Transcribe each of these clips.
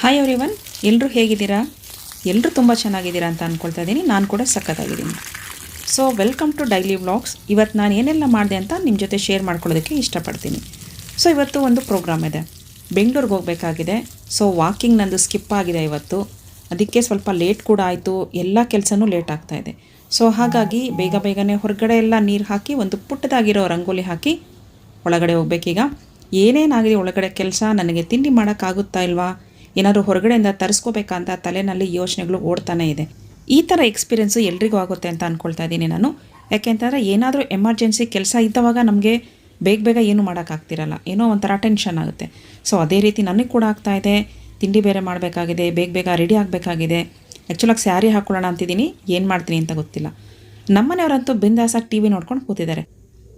Hi ಅವ್ರಿ one ಎಲ್ಲರೂ ಹೇಗಿದ್ದೀರಾ? ಎಲ್ಲರೂ ತುಂಬ ಚೆನ್ನಾಗಿದ್ದೀರಾ ಅಂತ ಅಂದ್ಕೊಳ್ತಾ ಇದ್ದೀನಿ. ನಾನು ಕೂಡ ಸಖತ್ತಾಗಿದ್ದೀನಿ. So welcome to daily vlogs ಇವತ್ತು ನಾನು ಏನೆಲ್ಲ ಮಾಡಿದೆ ಅಂತ ನಿಮ್ಮ ಜೊತೆ ಶೇರ್ ಮಾಡ್ಕೊಳ್ಳೋದಕ್ಕೆ ಇಷ್ಟಪಡ್ತೀನಿ. ಸೊ ಇವತ್ತು ಒಂದು ಪ್ರೋಗ್ರಾಮ್ ಇದೆ. ಬೆಂಗಳೂರಿಗೆ ಹೋಗಬೇಕಾಗಿದೆ. ಸೊ ವಾಕಿಂಗ್ ನಂದು ಸ್ಕಿಪ್ ಆಗಿದೆ ಇವತ್ತು. ಅದಕ್ಕೆ ಸ್ವಲ್ಪ ಲೇಟ್ ಕೂಡ ಆಯಿತು. ಎಲ್ಲ ಕೆಲಸನೂ ಲೇಟ್ ಇದೆ. ಸೊ ಹಾಗಾಗಿ ಬೇಗ ಬೇಗನೆ ಹೊರಗಡೆ ಎಲ್ಲ ನೀರು ಹಾಕಿ ಒಂದು ಪುಟ್ಟದಾಗಿರೋ ರಂಗೋಲಿ ಹಾಕಿ ಒಳಗಡೆ ಹೋಗ್ಬೇಕೀಗ. ಏನೇನಾಗಿದೆ ಒಳಗಡೆ ಕೆಲಸ? ನನಗೆ ತಿಂಡಿ ಮಾಡೋಕ್ಕಾಗುತ್ತಾ ಇಲ್ವಾ? ಏನಾದರೂ ಹೊರಗಡೆಯಿಂದ ತರಿಸ್ಕೋಬೇಕಂತ ತಲೆನಲ್ಲಿ ಯೋಚನೆಗಳು ಓಡ್ತಾನೆ ಇದೆ. ಈ ಥರ ಎಕ್ಸ್ಪೀರಿಯೆನ್ಸು ಎಲ್ರಿಗೂ ಆಗುತ್ತೆ ಅಂತ ಅಂದ್ಕೊಳ್ತಾ ಇದ್ದೀನಿ ನಾನು. ಯಾಕೆಂತಂದರೆ ಏನಾದರೂ ಎಮರ್ಜೆನ್ಸಿ ಕೆಲಸ ಇದ್ದವಾಗ ನಮಗೆ ಬೇಗ ಬೇಗ ಏನು ಮಾಡೋಕ್ಕಾಗ್ತಿರಲ್ಲ. ಏನೋ ಒಂಥರ ಟೆನ್ಷನ್ ಆಗುತ್ತೆ. ಸೊ ಅದೇ ರೀತಿ ನನಗೆ ಕೂಡ ಆಗ್ತಾ ಇದೆ. ತಿಂಡಿ ಬೇರೆ ಮಾಡಬೇಕಾಗಿದೆ. ಬೇಗ ಬೇಗ ರೆಡಿ ಆಗಬೇಕಾಗಿದೆ. ಆ್ಯಕ್ಚುಲಾಗಿ ಸ್ಯಾರಿ ಹಾಕ್ಕೊಳ್ಳೋಣ ಅಂತಿದ್ದೀನಿ. ಏನು ಮಾಡ್ತೀನಿ ಅಂತ ಗೊತ್ತಿಲ್ಲ. ನಮ್ಮನೆಯವರಂತೂ ಬಿಂದಾಸಾಗಿ ಟಿ ವಿ ನೋಡ್ಕೊಂಡು ಕೂತಿದ್ದಾರೆ.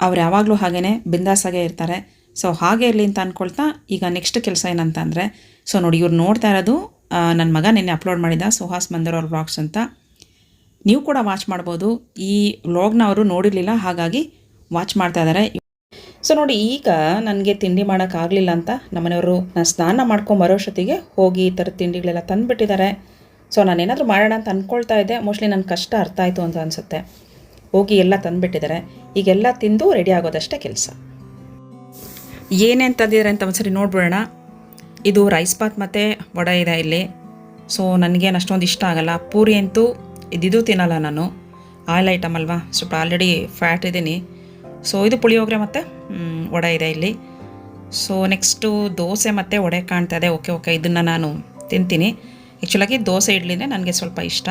ಅವ್ರು ಯಾವಾಗಲೂ ಹಾಗೇ ಬಿಂದಾಸಾಗೇ ಇರ್ತಾರೆ. ಸೊ ಹಾಗೆ ಇರಲಿ ಅಂತ ಅಂದ್ಕೊಳ್ತಾ ಈಗ ನೆಕ್ಸ್ಟ್ ಕೆಲಸ ಏನಂತ ಅಂದರೆ, ಸೊ ನೋಡಿ ಇವ್ರು ನೋಡ್ತಾ ಇರೋದು ನನ್ನ ಮಗ ನಿನ್ನೆ ಅಪ್ಲೋಡ್ ಮಾಡಿದ ಸುಹಾಸ್ ಮಂದರ್ ಅವ್ರ ವ್ಲಾಗ್ಸ್ ಅಂತ. ನೀವು ಕೂಡ ವಾಚ್ ಮಾಡ್ಬೋದು. ಈ ವ್ಲಾಗ್ನ ಅವರು ನೋಡಿರಲಿಲ್ಲ, ಹಾಗಾಗಿ ವಾಚ್ ಮಾಡ್ತಾ ಇದ್ದಾರೆ ಸೊ ನೋಡಿ ಈಗ ನನಗೆ ತಿಂಡಿ ಮಾಡೋಕ್ಕಾಗಲಿಲ್ಲ ಅಂತ ನಮ್ಮನೆಯವರು ನಾನು ಸ್ನಾನ ಮಾಡ್ಕೊಂಡು ಬರೋಷ್ಟೊತ್ತಿಗೆ ಹೋಗಿ ಈ ಥರ ತಿಂಡಿಗಳೆಲ್ಲ ತಂದುಬಿಟ್ಟಿದ್ದಾರೆ. ಸೊ ನಾನು ಏನಾದರೂ ಮಾಡೋಣ ಅಂತ ಅಂದ್ಕೊಳ್ತಾ ಇದ್ದೆ. ಮೋಸ್ಟ್ಲಿ ನನ್ನ ಕಷ್ಟ ಅರ್ಥ ಆಯಿತು ಅಂತ ಅನಿಸುತ್ತೆ. ಹೋಗಿ ಎಲ್ಲ ತಂದುಬಿಟ್ಟಿದ್ದಾರೆ. ಈಗೆಲ್ಲ ತಿಂದು ರೆಡಿ ಆಗೋದಷ್ಟೇ ಕೆಲಸ. ಏನೇನು ತಂದಿದ್ದಾರೆ ಅಂತ ಒಂದ್ಸರಿ ನೋಡ್ಬಿಡೋಣ. ಇದು ರೈಸ್ ಬಾತ್ ಮತ್ತು ವಡೆ ಇದೆ ಇಲ್ಲಿ. ಸೊ ನನಗೇನು ಅಷ್ಟೊಂದು ಇಷ್ಟ ಆಗಲ್ಲ. ಪೂರಿ ಅಂತೂ ಇದಿದು ತಿನ್ನಲ್ಲ ನಾನು. ಆಯಿಲ್ ಐಟಮ್ ಅಲ್ವಾ? ಸ್ವಲ್ಪ ಆಲ್ರೆಡಿ ಫ್ಯಾಟ್ ಇದ್ದೀನಿ. ಸೊ ಇದು ಪುಳಿಯೋಗರೆ ಮತ್ತು ವಡೆ ಇದೆ ಇಲ್ಲಿ. ಸೊ ನೆಕ್ಸ್ಟು ದೋಸೆ ಮತ್ತು ವಡೆ ಕಾಣ್ತಾ ಇದೆ. ಓಕೆ ಓಕೆ ಇದನ್ನು ನಾನು ತಿಂತೀನಿ. ಆ್ಯಕ್ಚುಲಾಗಿ ದೋಸೆ ಇಡ್ಲಿನೇ ನನಗೆ ಸ್ವಲ್ಪ ಇಷ್ಟ.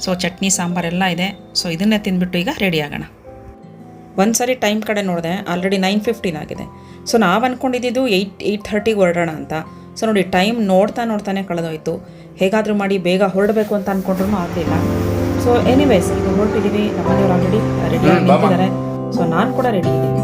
ಸೊ ಚಟ್ನಿ, ಸಾಂಬಾರೆಲ್ಲ ಇದೆ. ಸೊ ಇದನ್ನೇ ತಿಂದ್ಬಿಟ್ಟು ಈಗ ರೆಡಿ ಆಗೋಣ. ಒಂದು ಸಾರಿ ಟೈಮ್ ಕಡೆ ನೋಡಿದೆ ಆಲ್ರೆಡಿ ನೈನ್ ಫಿಫ್ಟೀನ್ ಆಗಿದೆ. ಸೊ ನಾವು ಅಂದ್ಕೊಂಡಿದ್ದು ಏಯ್ಟ್ ಏಯ್ಟ್ ಥರ್ಟಿಗೆ ಹೊರಡೋಣ ಅಂತ. ಸೊ ನೋಡಿ ಟೈಮ್ ನೋಡ್ತಾ ನೋಡ್ತಾನೆ ಕಳೆದೋಯ್ತು. ಹೇಗಾದರೂ ಮಾಡಿ ಬೇಗ ಹೊರಡಬೇಕು ಅಂತ ಅಂದ್ಕೊಂಡ್ರೂ ಆಗಲಿಲ್ಲ ಸೊ ಎನಿವೇಸ್ ಈಗ ಹೊರಟಿದ್ದೀವಿ ನಮ್ಮನೆಯವ್ರು ಆಲ್ರೆಡಿ ರೆಡಿ ಆಗಿದ್ದಾರೆ ಸೊ ನಾನು ಕೂಡ ರೆಡಿ ಇದ್ದೀನಿ.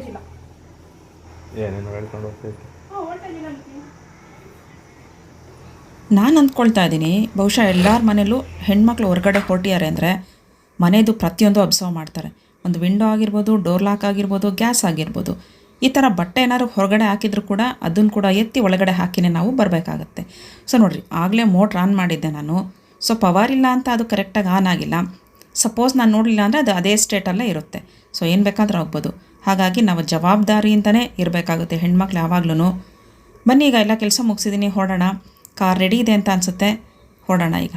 ವೋಲ್ಟೇಜ್ ಇಲ್ಲ. ಏನೇನು ಹೇಳ್ಕೊಂಡು ಹೋಗ್ತೈತಿ ನಾನು ಅಂದ್ಕೊಳ್ತಾ ಇದ್ದೀನಿ ಬಹುಶಃ ಎಲ್ಲರ ಮನೇಲೂ ಹೆಣ್ಮಕ್ಳು ಹೊರಗಡೆ ಹೊರಟಿದ್ದಾರೆ ಅಂದರೆ ಮನೆಯದು ಪ್ರತಿಯೊಂದು ಅಬ್ಸರ್ವ್ ಮಾಡ್ತಾರೆ. ಒಂದು ವಿಂಡೋ ಆಗಿರ್ಬೋದು ಡೋರ್ ಲಾಕ್ ಆಗಿರ್ಬೋದು ಗ್ಯಾಸ್ ಆಗಿರ್ಬೋದು. ಈ ಥರ ಬಟ್ಟೆ ಏನಾದ್ರು ಹೊರಗಡೆ ಹಾಕಿದ್ರು ಕೂಡ ಅದನ್ನು ಕೂಡ ಎತ್ತಿ ಒಳಗಡೆ ಹಾಕಿನೇ ನಾವು ಬರಬೇಕಾಗತ್ತೆ. ಸೊ ನೋಡಿರಿ ಆಗಲೇ ಮೋಟ್ರ್ ಆನ್ ಮಾಡಿದ್ದೆ ನಾನು. ಸೊ ಪವರ್ ಇಲ್ಲ ಅಂತ ಅದು ಕರೆಕ್ಟಾಗಿ ಆನ್ ಆಗಿಲ್ಲ. ಸಪೋಸ್ ನಾನು ನೋಡಲಿಲ್ಲ ಅಂದರೆ ಅದು ಅದೇ ಸ್ಟೇಟಲ್ಲೇ ಇರುತ್ತೆ. ಸೊ ಏನು ಬೇಕಾದರೂ ಆಗ್ಬೋದು. ಹಾಗಾಗಿ ನಾವು ಜವಾಬ್ದಾರಿಯಿಂದನೇ ಇರಬೇಕಾಗುತ್ತೆ ಹೆಣ್ಮಕ್ಳು ಯಾವಾಗ್ಲೂ ಬನ್ನಿ ಈಗ ಎಲ್ಲ ಕೆಲಸ ಮುಗಿಸಿದ್ದೀನಿ ಹೊಡೋಣ. ಕಾರ್ ರೆಡಿ ಇದೆ ಅಂತ ಅನಿಸುತ್ತೆ. ಹೊಡೋಣ ಈಗ.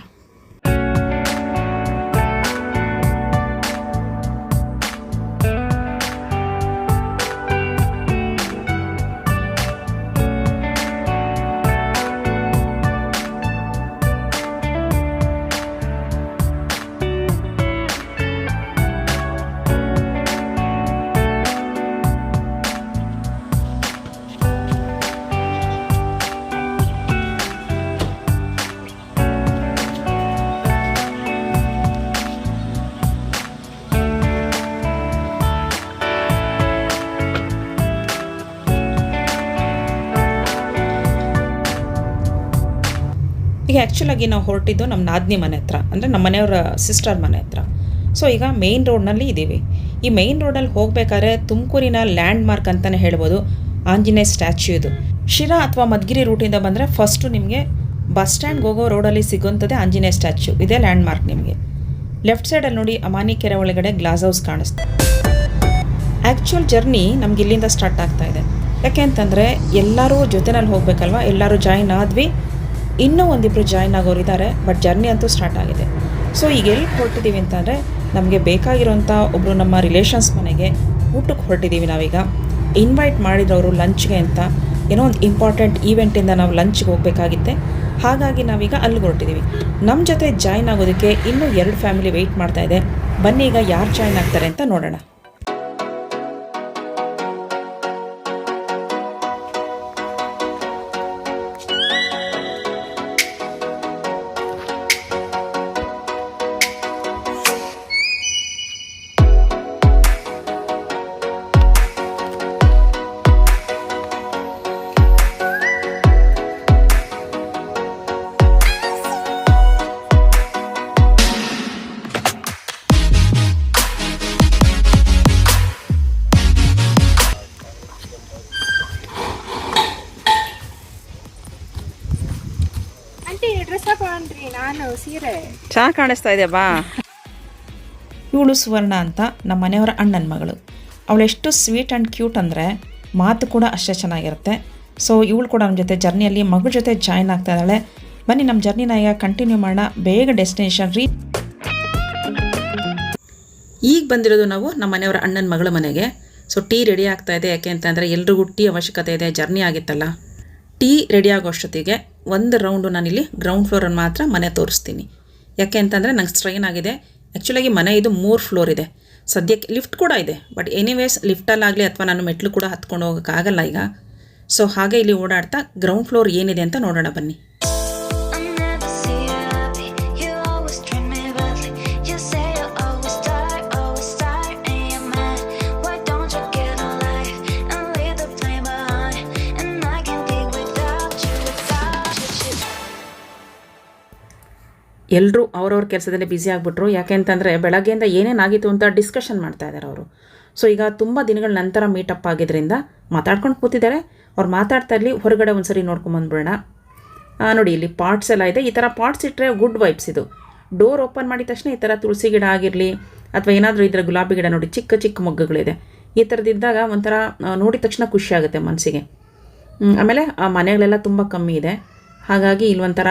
ಈಗ ಆ್ಯಕ್ಚುಲಾಗಿ ನಾವು ಹೊರಟಿದ್ದು ನಮ್ಮ ನಾದಿನಿ ಮನೆ ಹತ್ರ, ಅಂದರೆ ನಮ್ಮ ಮನೆಯವರ ಸಿಸ್ಟರ್ ಮನೆ ಹತ್ರ. ಸೊ ಈಗ ಮೇಯ್ನ್ ರೋಡ್ನಲ್ಲಿ ಇದ್ದೀವಿ. ಈ ಮೇಯ್ನ್ ರೋಡಲ್ಲಿ ಹೋಗಬೇಕಾದ್ರೆ ತುಮಕೂರಿನ ಲ್ಯಾಂಡ್ ಮಾರ್ಕ್ ಅಂತಲೇ ಹೇಳ್ಬೋದು. ಆಂಜನೇಯ ಸ್ಟ್ಯಾಚ್ಯೂ ಇದು. ಶಿರಾ ಅಥವಾ ಮದ್ಗಿರಿ ರೂಟಿಂದ ಬಂದರೆ ಫಸ್ಟು ನಿಮಗೆ ಬಸ್ ಸ್ಟ್ಯಾಂಡ್ಗೆ ಹೋಗೋ ರೋಡಲ್ಲಿ ಸಿಗೋಂಥದ್ದೇ ಆಂಜನೇಯ ಸ್ಟ್ಯಾಚ್ಯೂ ಇದೇ ಲ್ಯಾಂಡ್ ಮಾರ್ಕ್ ನಿಮಗೆ ಲೆಫ್ಟ್ ಸೈಡಲ್ಲಿ ನೋಡಿ ಅಮಾನಿ ಕೆರೆ ಒಳಗಡೆ ಗ್ಲಾಸ್ ಹೌಸ್ ಕಾಣಿಸ್ತಾ ಆ್ಯಕ್ಚುಯಲ್ ಜರ್ನಿ ನಮ್ಗೆ ಇಲ್ಲಿಂದ ಸ್ಟಾರ್ಟ್ ಆಗ್ತಾ ಇದೆ. ಯಾಕೆ ಅಂತಂದರೆ ಎಲ್ಲರೂ ಜೊತೆನಲ್ಲಿ ಹೋಗಬೇಕಲ್ವ? ಎಲ್ಲರೂ ಜಾಯಿನ್ ಆದ್ವಿ. ಇನ್ನೂ ಒಂದಿಬ್ಬರು ಜಾಯ್ನ್ ಆಗೋರು ಇದ್ದಾರೆ ಬಟ್ ಜರ್ನಿ ಅಂತೂ ಸ್ಟಾರ್ಟ್ ಆಗಿದೆ. ಸೊ ಈಗ ಎಲ್ಲಿ ಹೊರಟಿದ್ದೀವಿ ಅಂತಂದರೆ, ನಮಗೆ ಬೇಕಾಗಿರೋಂಥ ಒಬ್ಬರು ನಮ್ಮ ರಿಲೇಷನ್ಸ್ ಮನೆಗೆ ಊಟಕ್ಕೆ ಹೊರಟಿದ್ದೀವಿ ನಾವೀಗ. ಇನ್ವೈಟ್ ಮಾಡಿದ್ರವರು ಲಂಚ್ಗೆ ಅಂತ. ಏನೋ ಒಂದು ಇಂಪಾರ್ಟೆಂಟ್ ಈವೆಂಟಿಂದ ನಾವು ಲಂಚ್ಗೆ ಹೋಗಬೇಕಾಗಿತ್ತೆ. ಹಾಗಾಗಿ ನಾವೀಗ ಅಲ್ಲಿಗೆ ಹೊರಟಿದ್ದೀವಿ ನಮ್ಮ ಜೊತೆ ಜಾಯ್ನ್ ಆಗೋದಕ್ಕೆ ಇನ್ನೂ ಎರಡು ಫ್ಯಾಮಿಲಿ ವೆಯ್ಟ್ ಮಾಡ್ತಾ ಇದೆ. ಬನ್ನಿ ಈಗ ಯಾರು ಜಾಯ್ನ್ ಆಗ್ತಾರೆ ಅಂತ ನೋಡೋಣ. ಸೀರೆ. ಚೆನ್ನಾಗಿ ಕಾಣಿಸ್ತಾ ಇದೆ ಬಾ. ಇವಳು ಸುವರ್ಣ ಅಂತ ನಮ್ಮ ಮನೆಯವರ ಅಣ್ಣನ ಮಗಳು. ಅವಳು ಎಷ್ಟು ಸ್ವೀಟ್ ಆ್ಯಂಡ್ ಕ್ಯೂಟ್ ಅಂದರೆ ಮಾತು ಕೂಡ ಅಷ್ಟೇ ಚೆನ್ನಾಗಿರುತ್ತೆ. ಸೊ ಇವಳು ಕೂಡ ನಮ್ಮ ಜೊತೆ ಜರ್ನಿಯಲ್ಲಿ ಮಗಳ ಜೊತೆ ಜಾಯ್ನ್ ಆಗ್ತಾ ಇದ್ದಾಳೆ. ಬನ್ನಿ ನಮ್ಮ ಜರ್ನಿನ ಈಗ ಕಂಟಿನ್ಯೂ ಮಾಡೋಣ. ಬೇಗ ಡೆಸ್ಟಿನೇಷನ್ ರೀ. ಈಗ ಬಂದಿರೋದು ನಾವು ನಮ್ಮ ಮನೆಯವರ ಅಣ್ಣನ ಮಗಳ ಮನೆಗೆ. ಸೊ ಟೀ ರೆಡಿ ಆಗ್ತಾ ಇದೆ. ಯಾಕೆ ಅಂತಂದರೆ ಎಲ್ರಿಗೂ ಟೀ ಅವಶ್ಯಕತೆ ಇದೆ. ಜರ್ನಿ ಆಗಿತ್ತಲ್ಲ. ಟೀ ರೆಡಿ ಆಗೋ ಅಷ್ಟೊತ್ತಿಗೆ ಒಂದು ರೌಂಡು ನಾನಿಲ್ಲಿ ಗ್ರೌಂಡ್ ಫ್ಲೋರನ್ನು ಮಾತ್ರ ಮನೆ ತೋರಿಸ್ತೀನಿ. ಯಾಕೆ ಅಂತಂದರೆ ನಂಗೆ ಸ್ಟ್ರೈನ್ ಆಗಿದೆ. ಆ್ಯಕ್ಚುಲಾಗಿ ಮನೆ ಇದು ಮೂರು ಫ್ಲೋರ್ ಇದೆ. ಸದ್ಯಕ್ಕೆ ಲಿಫ್ಟ್ ಕೂಡ ಇದೆ. ಬಟ್ ಎನಿವೇಸ್ ಲಿಫ್ಟಲ್ಲಾಗಲಿ ಅಥವಾ ನಾನು ಮೆಟ್ಲು ಕೂಡ ಹತ್ಕೊಂಡು ಹೋಗೋಕ್ಕಾಗಲ್ಲ ಈಗ. ಸೊ ಹಾಗೆ ಇಲ್ಲಿ ಓಡಾಡ್ತಾ ಗ್ರೌಂಡ್ ಫ್ಲೋರ್ ಏನಿದೆ ಅಂತ ನೋಡೋಣ ಬನ್ನಿ. ಎಲ್ಲರೂ ಅವ್ರವ್ರ ಕೆಲಸದಲ್ಲಿ ಬ್ಯುಸಿ ಆಗಿಬಿಟ್ರು. ಯಾಕೆ ಅಂತಂದರೆ ಬೆಳಗ್ಗೆಯಿಂದ ಏನೇನಾಗಿತ್ತು ಅಂತ ಡಿಸ್ಕಷನ್ ಮಾಡ್ತಾ ಇದ್ದಾರೆ ಅವರು. ಸೊ ಈಗ ತುಂಬ ದಿನಗಳ ನಂತರ ಮೀಟಪ್ ಆಗಿದ್ದರಿಂದ ಮಾತಾಡ್ಕೊಂಡು ಕೂತಿದ್ದಾರೆ. ಅವ್ರು ಮಾತಾಡ್ತಾ ಇರಲಿ, ಹೊರಗಡೆ ಒಂದು ಸರಿ ನೋಡ್ಕೊಂಬಂದ್ಬಿಡೋಣ ನೋಡಿ, ಇಲ್ಲಿ ಪಾಟ್ಸ್ ಎಲ್ಲ ಇದೆ. ಈ ಥರ ಪಾಟ್ಸ್ ಇಟ್ಟರೆ ಗುಡ್ ವೈಬ್ಸ್ ಇದು. ಡೋರ್ ಓಪನ್ ಮಾಡಿದ ತಕ್ಷಣ ಈ ಥರ ತುಳಸಿ ಗಿಡ ಆಗಿರಲಿ, ಅಥವಾ ಏನಾದರೂ ಇದ್ರೆ ಗುಲಾಬಿ ಗಿಡ ನೋಡಿ, ಚಿಕ್ಕ ಚಿಕ್ಕ ಮೊಗ್ಗುಗಳಿದೆ. ಈ ಥರದಿದ್ದಾಗ ಒಂಥರ ನೋಡಿದ ತಕ್ಷಣ ಖುಷಿ ಆಗುತ್ತೆ ಮನಸ್ಸಿಗೆ. ಆಮೇಲೆ, ಆ, ಮನೆಗಳೆಲ್ಲ ತುಂಬ ಕಮ್ಮಿ ಇದೆ. ಹಾಗಾಗಿ ಇಲ್ಲಿ ಒಂಥರ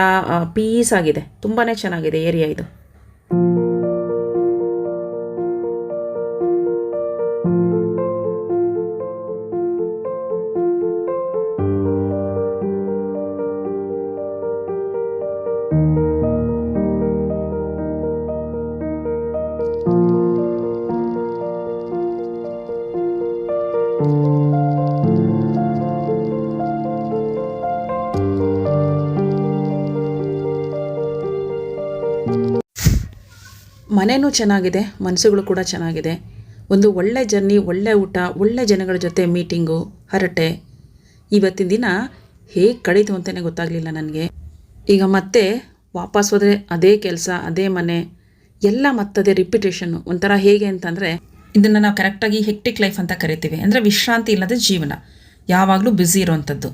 ಪೀಸ್ ಆಗಿದೆ. ತುಂಬಾ ಚೆನ್ನಾಗಿದೆ ಏರಿಯಾ ಇದು. ಮನೆಯೂ ಚೆನ್ನಾಗಿದೆ, ಮನಸ್ಸುಗಳು ಕೂಡ ಚೆನ್ನಾಗಿದೆ. ಒಂದು ಒಳ್ಳೆ ಜರ್ನಿ, ಒಳ್ಳೆ ಊಟ, ಒಳ್ಳೆ ಜನಗಳ ಜೊತೆ ಮೀಟಿಂಗು, ಹರಟೆ. ಇವತ್ತಿನ ದಿನ ಹೇಗೆ ಕಳೀತು ಅಂತಲೇ ಗೊತ್ತಾಗಲಿಲ್ಲ ನನಗೆ. ಈಗ ಮತ್ತೆ ವಾಪಸ್ ಹೋದರೆ ಅದೇ ಕೆಲಸ, ಅದೇ ಮನೆ, ಎಲ್ಲ ಮತ್ತದೇ ರಿಪಿಟೇಷನ್ನು ಒಂಥರ ಹೇಗೆ ಅಂತಂದರೆ, ಇದನ್ನು ನಾವು ಕರೆಕ್ಟಾಗಿ ಹೆಕ್ಟಿಕ್ ಲೈಫ್ ಅಂತ ಕರಿತೀವಿ. ಅಂದರೆ ವಿಶ್ರಾಂತಿ ಇಲ್ಲದ ಜೀವನ. ಯಾವಾಗಲೂ ಬ್ಯುಸಿ ಇರೋವಂಥದ್ದು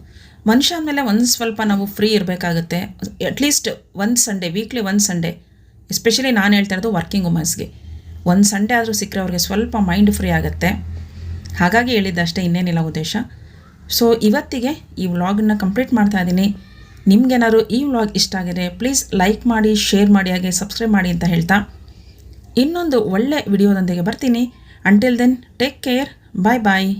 ಮನುಷ್ಯ ಅಂದಮೇಲೆ ಒಂದು ಸ್ವಲ್ಪ ನಾವು ಫ್ರೀ ಇರಬೇಕಾಗುತ್ತೆ. ಅಟ್ಲೀಸ್ಟ್ ಒಂದು ಸಂಡೇ ವೀಕ್ಲಿ ಒಂದು ಸಂಡೇ ಎಸ್ಪೆಷಲಿ ನಾನು ಹೇಳ್ತಾ ಇರೋದು ವರ್ಕಿಂಗ್ ವುಮನ್ಸ್ಗೆ ಒಂದು ಸಂಡೇ ಆದರೂ ಸಿಕ್ಕರೆ ಅವ್ರಿಗೆ ಸ್ವಲ್ಪ ಮೈಂಡ್ ಫ್ರೀ ಆಗುತ್ತೆ. ಹಾಗಾಗಿ ಹೇಳಿದ್ದಷ್ಟೇ ಇನ್ನೇನಿಲ್ಲ ಉದ್ದೇಶ. ಸೊ ಇವತ್ತಿಗೆ ಈ ವ್ಲಾಗನ್ನು ಕಂಪ್ಲೀಟ್ ಮಾಡ್ತಾ ಇದ್ದೀನಿ. ನಿಮ್ಗೇನಾದ್ರು ಈ ವ್ಲಾಗ್ ಇಷ್ಟ ಆಗಿದೆ ಪ್ಲೀಸ್ ಲೈಕ್ ಮಾಡಿ ಶೇರ್ ಮಾಡಿ, ಹಾಗೆ ಸಬ್ಸ್ಕ್ರೈಬ್ ಮಾಡಿ ಅಂತ ಹೇಳ್ತಾ. ಇನ್ನೊಂದು ಒಳ್ಳೆ ವಿಡಿಯೋದೊಂದಿಗೆ ಬರ್ತೀನಿ. Until then take care bye bye